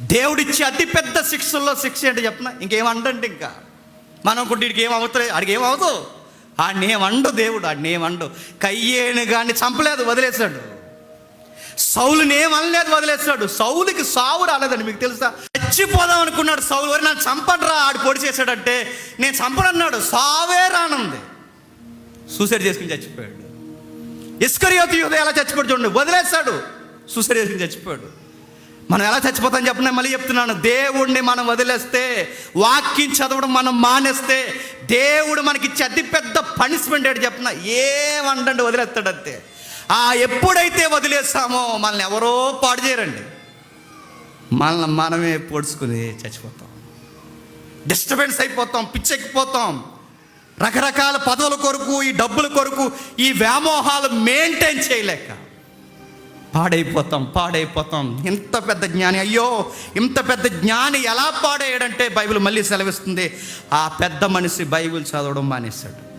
దేవుడిచ్చే అతిపెద్ద శిక్షల్లో శిక్ష ఏంటి చెప్పిన? ఇంకేమండండి ఇంకా? మనం కొద్దికి ఏం అవుతుంది ఆడికి ఏమవుతావు ఆడిని ఏమండు దేవుడు ఆడిని ఏమండు కయ్యేను కానీ చంపలేదు వదిలేశాడు. సౌలుని ఏమనలేదు వదిలేస్తాడు సౌలుకి సావు రాలేదండి మీకు తెలుసా? చచ్చిపోదాం అనుకున్నాడు సౌలు. వరి నన్ను చంపడరా ఆడు పొడి చేశాడంటే నేను చంపడన్నాడు సావే రానుంది. సూసైడ్ చేసుకుని చచ్చిపోయాడు. ఇస్కరియోతి యూద ఎలా చచ్చిపోయాడు చూడండి. వదిలేస్తాడు సూసైడ్ చేసుకుని చచ్చిపోయాడు. మనం ఎలా చచ్చిపోతాం చెప్పిన మళ్ళీ చెప్తున్నాను. దేవుడిని మనం వదిలేస్తే వాక్యం చదవడం మనం మానేస్తే దేవుడు మనకి ఇచ్చే అతిపెద్ద పనిష్మెంట్ ఏంటి చెప్పిన ఏమండండి వదిలేస్తాడు అంతే ఆ ఎప్పుడైతే వదిలేస్తామో మనల్ని ఎవరో పాడు చేయరండి. మనల్ని మనమే పొడుచుకుని చచ్చిపోతాం. డిస్టర్బెన్స్ అయిపోతాం పిచ్చెక్కిపోతాం. రకరకాల పదవుల కొరకు ఈ డబ్బుల కొరకు ఈ వ్యామోహాలు మెయింటైన్ చేయలేక. పాడైపోతాం పాడైపోతాం. ఇంత పెద్ద జ్ఞాని అయ్యో ఇంత పెద్ద జ్ఞాని ఎలా పాడేయడంటే బైబిల్ మళ్ళీ సెలవిస్తుంది. ఆ పెద్ద మనిషి బైబిల్ చదవడం మానేశాడు.